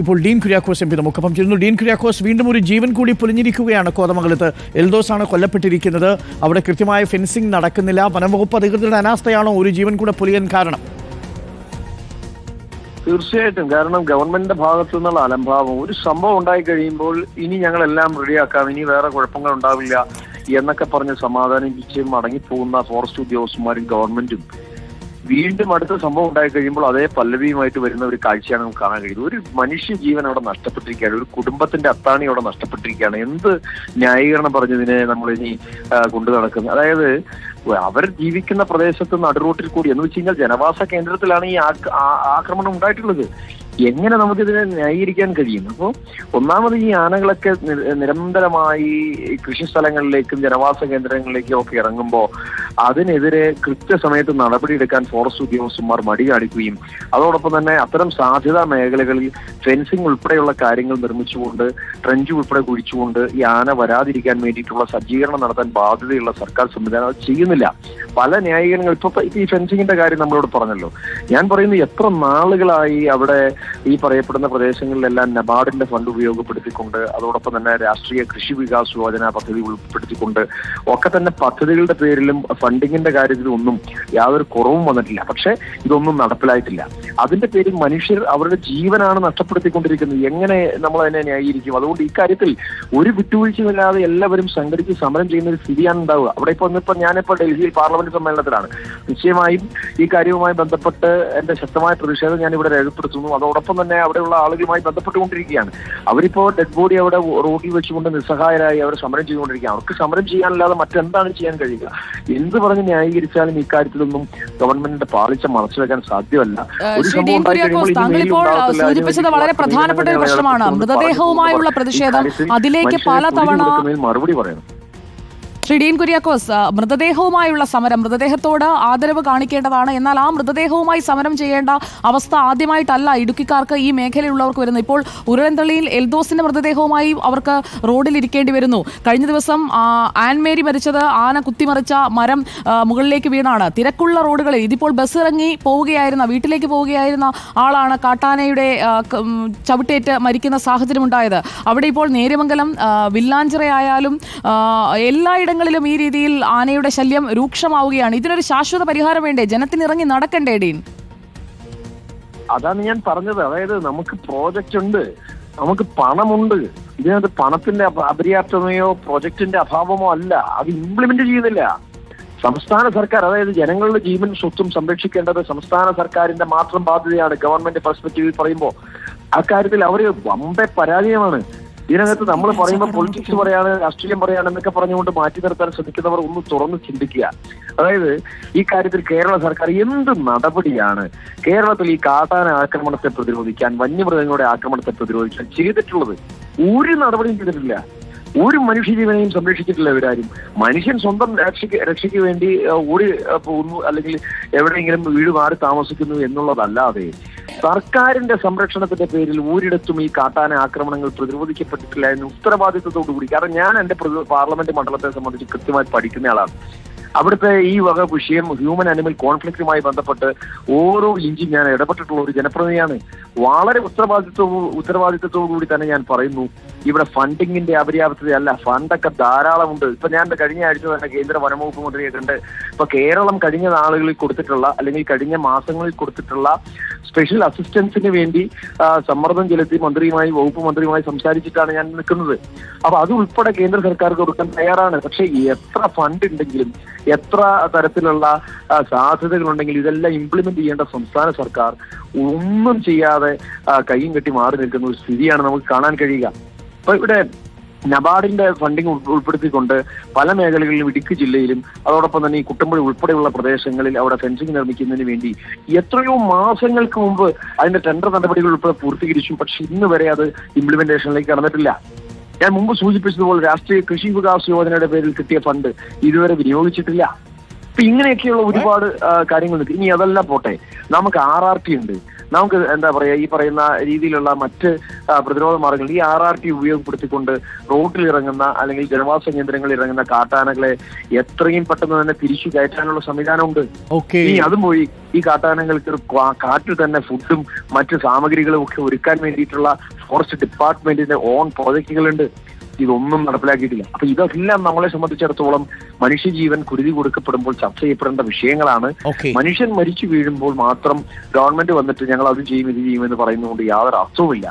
ഇപ്പോൾ Dean Kuriakose M P നമുക്കൊപ്പം ചേരുന്നു ഡീൻ കുര്യാക്കോസ് വീണ്ടും ഒരു ജീവൻ കൂടി പൊലിഞ്ഞിരിക്കുകയാണ് കോതമംഗലത്ത്. എൽദോസാണ് കൊല്ലപ്പെട്ടിരിക്കുന്നത്. അവിടെ കൃത്യമായ ഫെൻസിംഗ് നടക്കുന്നില്ല. വനംവകുപ്പ് അധികൃതരുടെ അനാസ്ഥയാണോ ഒരു ജീവൻ കൂടെ പൊലിയാൻ കാരണം? തീർച്ചയായിട്ടും. കാരണം ഗവൺമെന്റിന്റെ ഭാഗത്തു നിന്നുള്ള അലംഭാവം. ഒരു സംഭവം ഉണ്ടായി കഴിയുമ്പോൾ ഇനി ഞങ്ങൾ എല്ലാം റെഡിയാക്കാം. ഇനി വേറെ കുഴപ്പങ്ങൾ ഉണ്ടാവില്ല എന്നൊക്കെ പറഞ്ഞ് സമാധാനിപ്പിച്ച് മടങ്ങിപ്പോകുന്ന ഫോറസ്റ്റ് ഉദ്യോഗസ്ഥന്മാരും ഗവൺമെന്റും. വീണ്ടും അടുത്ത സംഭവം ഉണ്ടായി കഴിയുമ്പോൾ അതേ പല്ലവിയുമായിട്ട് വരുന്ന ഒരു കാഴ്ചയാണ് നമുക്ക് കാണാൻ കഴിയുന്നത്. ഒരു മനുഷ്യ ജീവൻ അവിടെ നഷ്ടപ്പെട്ടിരിക്കുകയാണ്. ഒരു കുടുംബത്തിന്റെ അത്താണി അവിടെ നഷ്ടപ്പെട്ടിരിക്കുകയാണ്. എന്ത് ന്യായീകരണം പറഞ്ഞതിനെ നമ്മൾ ഇനി കൊണ്ടു നടക്കുന്നത് അതായത് അവർ ജീവിക്കുന്ന പ്രദേശത്ത് നടുറോട്ടിൽ കൂടി എന്ന് വെച്ച് കഴിഞ്ഞാൽ ജനവാസ കേന്ദ്രത്തിലാണ് ഈ ആക്രമണം ഉണ്ടായിട്ടുള്ളത്. എങ്ങനെ നമുക്കിതിനെ ന്യായീകരിക്കാൻ കഴിയും? അപ്പോൾ ഒന്നാമത് ഈ ആനകളൊക്കെ നിരന്തരമായി കൃഷി സ്ഥലങ്ങളിലേക്കും ജനവാസ കേന്ദ്രങ്ങളിലേക്കും ഒക്കെ ഇറങ്ങുമ്പോൾ അതിനെതിരെ കൃത്യസമയത്ത് നടപടിയെടുക്കാൻ ഫോറസ്റ്റ് ഉദ്യോഗസ്ഥന്മാർ മടി കാണിക്കുകയും അതോടൊപ്പം തന്നെ അത്തരം സാധ്യതാ മേഖലകളിൽ ഫെൻസിംഗ് ഉൾപ്പെടെയുള്ള കാര്യങ്ങൾ നിർമ്മിച്ചുകൊണ്ട് ട്രെഞ്ച് ഉൾപ്പെടെ കുഴിച്ചുകൊണ്ട് ഈ ആന വരാതിരിക്കാൻ വേണ്ടിയിട്ടുള്ള സജ്ജീകരണം നടത്താൻ ബാധ്യതയുള്ള സർക്കാർ സംവിധാനം അത് ചെയ്യുന്നില്ല. പല ന്യായീകരണങ്ങൾ ഇപ്പൊ ഈ ഫെൻസിങ്ങിന്റെ കാര്യം നമ്മളോട് പറഞ്ഞല്ലോ. ഞാൻ പറയുന്നത് എത്ര നാളുകളായി അവിടെ ഈ പറയപ്പെടുന്ന പ്രദേശങ്ങളിലെല്ലാം നബാർഡിന്റെ ഫണ്ട് ഉപയോഗപ്പെടുത്തിക്കൊണ്ട് അതോടൊപ്പം തന്നെ രാഷ്ട്രീയ കൃഷി വികാസ് യോജന പദ്ധതി ഉൾപ്പെടുത്തിക്കൊണ്ട് ഒക്കെ തന്നെ പദ്ധതികളുടെ പേരിലും ഫണ്ടിങ്ങിന്റെ കാര്യത്തിലും ഒന്നും യാതൊരു കുറവും വന്നിട്ടില്ല. പക്ഷെ ഇതൊന്നും നടപ്പിലായിട്ടില്ല. അതിന്റെ പേരിൽ മനുഷ്യർ അവരുടെ ജീവനാണ് നഷ്ടപ്പെടുത്തിക്കൊണ്ടിരിക്കുന്നത്. എങ്ങനെ നമ്മൾ അതിനെ ന്യായീകരിക്കും? അതുകൊണ്ട് ഇക്കാര്യത്തിൽ ഒരു വിട്ടുവീഴ്ചയില്ലാതെ എല്ലാവരും സംഘടിച്ച് സമരം ചെയ്യുന്ന ഒരു സ്ഥിതിയാണ് ഉണ്ടാവുക. അവിടെ ഇപ്പോൾ ഇന്നിപ്പോൾ ഞാനിപ്പോൾ ഡൽഹിയിൽ പാർലമെന്റ് സമ്മേളനത്തിലാണ്. നിശ്ചയമായും ഈ കാര്യവുമായി ബന്ധപ്പെട്ട് എന്റെ ശക്തമായ പ്രതിഷേധം ഞാൻ ഇവിടെ രേഖപ്പെടുത്തുന്നു. അതോടൊപ്പം തന്നെ അവിടെയുള്ള ആളുകളുമായി ബന്ധപ്പെട്ടുകൊണ്ടിരിക്കുകയാണ്. അവരിപ്പോ ഡെഡ് ബോഡി അവിടെ റോഡിൽ വെച്ചുകൊണ്ട് നിസ്സഹായരായി അവർ സമരം ചെയ്തുകൊണ്ടിരിക്കുകയാണ്. അവർക്ക് സമരം ചെയ്യാനല്ലാതെ മറ്റെന്താണ് ചെയ്യാൻ കഴിയുക? എന്ത് പറഞ്ഞ് ന്യായീകരിച്ചാലും ഇക്കാര്യത്തിലൊന്നും ഗവൺമെന്റിന്റെ പാളിച്ച മറച്ചു വെക്കാൻ സാധ്യമല്ല. സൂചിപ്പിച്ചത് വളരെ പ്രധാനപ്പെട്ട ഒരു പ്രശ്നമാണ്. മൃതദേഹവുമായുള്ള പ്രതിഷേധം അതിലേക്ക് പല തവണ മറുപടി പറയണം. ശ്രീ ഡീൻ കുര്യാക്കോസ് മൃതദേഹവുമായുള്ള സമരം മൃതദേഹത്തോട് ആദരവ് കാണിക്കേണ്ടതാണ്. എന്നാൽ ആ മൃതദേഹവുമായി സമരം ചെയ്യേണ്ട അവസ്ഥ ആദ്യമായിട്ടല്ല ഇടുക്കിക്കാർക്ക് ഈ മേഖലയിലുള്ളവർക്ക് വരുന്നു ഇപ്പോൾ ഉരുളൻതള്ളിയിൽ എൽദോസിന്റെ മൃതദേഹവുമായി അവർക്ക് റോഡിൽ ഇരിക്കേണ്ടി വരുന്നു. കഴിഞ്ഞ ദിവസം ആൻമേരി മരിച്ചത് ആന കുത്തിമറിച്ച മരം മുകളിലേക്ക് വീണാണ്. തിരക്കുള്ള റോഡുകളിൽ ഇതിപ്പോൾ ബസ് ഇറങ്ങി പോവുകയായിരുന്ന വീട്ടിലേക്ക് പോവുകയായിരുന്ന ആളാണ് കാട്ടാനയുടെ ചവിട്ടേറ്റ് മരിക്കുന്ന സാഹചര്യമുണ്ടായത്. അവിടെ ഇപ്പോൾ നേരമംഗലം വില്ലാഞ്ചിറയായാലും ആ, എല്ലായിടങ്ങളിലും ഈ രീതിയിൽ ആനയുടെ ശല്യം രൂക്ഷമാവുകയാണ്. ഇതിനൊരു ശാശ്വത പരിഹാരം വേണ്ടേ? ജനത്തിനിറങ്ങി നടക്കണ്ടേ ഡീൻ? അതാണ് ഞാൻ പറഞ്ഞത്. അതായത് നമുക്ക് പ്രോജക്റ്റ് ഉണ്ട്. നമുക്ക് പണമുണ്ട്. ഇതിനകത്ത് പണത്തിന്റെ അപര്യാപ്തമയോ പ്രോജക്റ്റിന്റെ അഭാവമോ അല്ല. അത് ഇംപ്ലിമെന്റ് ചെയ്യുന്നില്ല. സംസ്ഥാന സർക്കാർ അതായത് ജനങ്ങളുടെ ജീവൻ സ്വത്തും സംരക്ഷിക്കേണ്ടത് സംസ്ഥാന സർക്കാരിന്റെ മാത്രം ബാധ്യതയാണ്. ഗവൺമെന്റ് പെർസ്പെക്റ്റീവിൽ പറയുമ്പോൾ അക്കാര്യത്തിൽ അവർ വമ്പെ പരാജയമാണ്. ഇതിനകത്ത് നമ്മൾ പറയുമ്പോൾ പൊളിറ്റിക്സ് പറയാണ് രാഷ്ട്രീയം പറയാണ് എന്നൊക്കെ പറഞ്ഞുകൊണ്ട് മാറ്റി നിർത്താൻ ശ്രമിക്കുന്നവർ ഒന്ന് തുറന്ന് ചിന്തിക്കുക. അതായത് ഈ കാര്യത്തിൽ കേരള സർക്കാർ എന്ത് നടപടിയാണ് കേരളത്തിൽ ഈ കാട്ടാന ആക്രമണത്തെ പ്രതിരോധിക്കാൻ വന്യമൃഗങ്ങളുടെ ആക്രമണത്തെ പ്രതിരോധിക്കാൻ ചെയ്തിട്ടുള്ളത്? ഒരു നടപടിയും ചെയ്തിട്ടില്ല. ഒരു മനുഷ്യജീവനെയും സംരക്ഷിച്ചിട്ടില്ല ഇവരാരും. മനുഷ്യൻ സ്വന്തം രക്ഷയ്ക്ക് രക്ഷയ്ക്ക് വേണ്ടി ഓടി പോകുന്നു അല്ലെങ്കിൽ എവിടെയെങ്കിലും വീട് മാറി താമസിക്കുന്നു എന്നുള്ളതല്ലാതെ സർക്കാരിന്റെ സംരക്ഷണത്തിന്റെ പേരിൽ ഒരിടത്തും ഈ കാട്ടാന ആക്രമണങ്ങൾ പ്രതിരോധിക്കപ്പെട്ടിട്ടില്ല എന്ന് ഉത്തരവാദിത്വത്തോടു കൂടി. കാരണം ഞാൻ എന്റെ പാർലമെന്റ് മണ്ഡലത്തെ സംബന്ധിച്ച് കൃത്യമായി പഠിക്കുന്ന ആളാണ്. അവിടുത്തെ ഈ വക വിഷയം ഹ്യൂമൻ ആനിമൽ കോൺഫ്ലിക്റ്റുമായി ബന്ധപ്പെട്ട് ഓരോ ഇഞ്ചും ഞാൻ ഇടപെട്ടിട്ടുള്ള ഒരു ജനപ്രതിനിധിയാണ്. വളരെ ഉത്തരവാദിത്വ ഉത്തരവാദിത്വത്തോടു കൂടി തന്നെ ഞാൻ പറയുന്നു ഇവിടെ ഫണ്ടിങ്ങിന്റെ അപര്യാപ്തതയല്ല ഫണ്ടൊക്കെ ധാരാളമുണ്ട്. ഇപ്പൊ ഞാൻ കഴിഞ്ഞ ആഴ്ച തന്നെ കേന്ദ്ര വനംവകുപ്പ് മന്ത്രിയെ കണ്ട് ഇപ്പൊ കേരളം കഴിഞ്ഞ നാളുകളിൽ കൊടുത്തിട്ടുള്ള അല്ലെങ്കിൽ കഴിഞ്ഞ മാസങ്ങളിൽ കൊടുത്തിട്ടുള്ള സ്പെഷ്യൽ അസിസ്റ്റൻസിന് വേണ്ടി സമ്മർദ്ദം ചെലുത്തി മന്ത്രിയുമായി വകുപ്പ് മന്ത്രിയുമായി സംസാരിച്ചിട്ടാണ് ഞാൻ നിൽക്കുന്നത്. അപ്പൊ അത് ഉൾപ്പെടെ കേന്ദ്ര സർക്കാർ കൊടുക്കാൻ തയ്യാറാണ്. പക്ഷേ എത്ര ഫണ്ട് ഉണ്ടെങ്കിലും എത്ര തരത്തിലുള്ള സാധ്യതകളുണ്ടെങ്കിൽ ഇതെല്ലാം ഇംപ്ലിമെന്റ് ചെയ്യേണ്ട സംസ്ഥാന സർക്കാർ ഒന്നും ചെയ്യാതെ കൈയും കെട്ടി മാറി നിൽക്കുന്ന ഒരു സ്ഥിതിയാണ് നമുക്ക് കാണാൻ കഴിയുക. അപ്പൊ ഇവിടെ നബാർഡിന്റെ ഫണ്ടിങ് ഉൾ- ഉൾപ്പെടുത്തിക്കൊണ്ട് പല മേഖലകളിലും ഇടുക്കി ജില്ലയിലും അതോടൊപ്പം തന്നെ ഈ കുട്ടമ്പുഴ ഉൾപ്പെടെയുള്ള പ്രദേശങ്ങളിൽ അവിടെ ഫെൻസിംഗ് നിർമ്മിക്കുന്നതിന് വേണ്ടി എത്രയോ മാസങ്ങൾക്ക് മുമ്പ് അതിന്റെ ടെൻഡർ നടപടികൾ ഉൾപ്പെടെ പൂർത്തീകരിച്ചു. പക്ഷെ ഇന്ന് വരെ അത് ഇംപ്ലിമെന്റേഷനിലേക്ക് കടന്നിട്ടില്ല. ഞാൻ മുമ്പ് സൂചിപ്പിച്ചതുപോലെ രാഷ്ട്രീയ കൃഷി വികാസ് യോജനയുടെ പേരിൽ കിട്ടിയ ഫണ്ട് ഇതുവരെ വിനിയോഗിച്ചിട്ടില്ല. അപ്പൊ ഇങ്ങനെയൊക്കെയുള്ള ഒരുപാട് കാര്യങ്ങൾ കാര്യങ്ങളുണ്ട്. ഇനി അതല്ല പോട്ടെ. നമുക്ക് ആർ ആർ ടി ഉണ്ട്. നമുക്ക് എന്താ പറയാ ഈ പറയുന്ന രീതിയിലുള്ള മറ്റ് പ്രതിരോധ മാർഗങ്ങൾ ഈ ആർ ആർ ടി ഉപയോഗപ്പെടുത്തിക്കൊണ്ട് റോഡിൽ ഇറങ്ങുന്ന അല്ലെങ്കിൽ ജനവാസ കേന്ദ്രങ്ങളിൽ ഇറങ്ങുന്ന കാട്ടാനകളെ എത്രയും പെട്ടെന്ന് തന്നെ തിരിച്ചു കയറ്റാനുള്ള സംവിധാനമുണ്ട്. ഇനി അതും പോയി ഈ കാട്ടാനകൾക്ക് കാറ്റിൽ കാട്ടിൽ തന്നെ ഫുഡും മറ്റ് സാമഗ്രികളും ഒക്കെ ഒരുക്കാൻ വേണ്ടിയിട്ടുള്ള ഫോറസ്റ്റ് ഡിപ്പാർട്ട്മെന്റിന്റെ ഓൺ പ്രോജക്റ്റുകളുണ്ട് ഇതൊന്നും നടപ്പിലാക്കിയിട്ടില്ല. അപ്പൊ ഇതെല്ലാം നമ്മളെ സംബന്ധിച്ചിടത്തോളം മനുഷ്യജീവൻ കുരുതി കൊടുക്കപ്പെടുമ്പോൾ ചർച്ച ചെയ്യപ്പെടേണ്ട വിഷയങ്ങളാണ്. മനുഷ്യൻ മരിച്ചു വീഴുമ്പോൾ മാത്രം ഗവൺമെന്റ് വന്നിട്ട് ഞങ്ങൾ അത് ചെയ്യും ഇത് ചെയ്യും എന്ന് പറയുന്നതുകൊണ്ട് യാതൊരു അർത്ഥവുമില്ല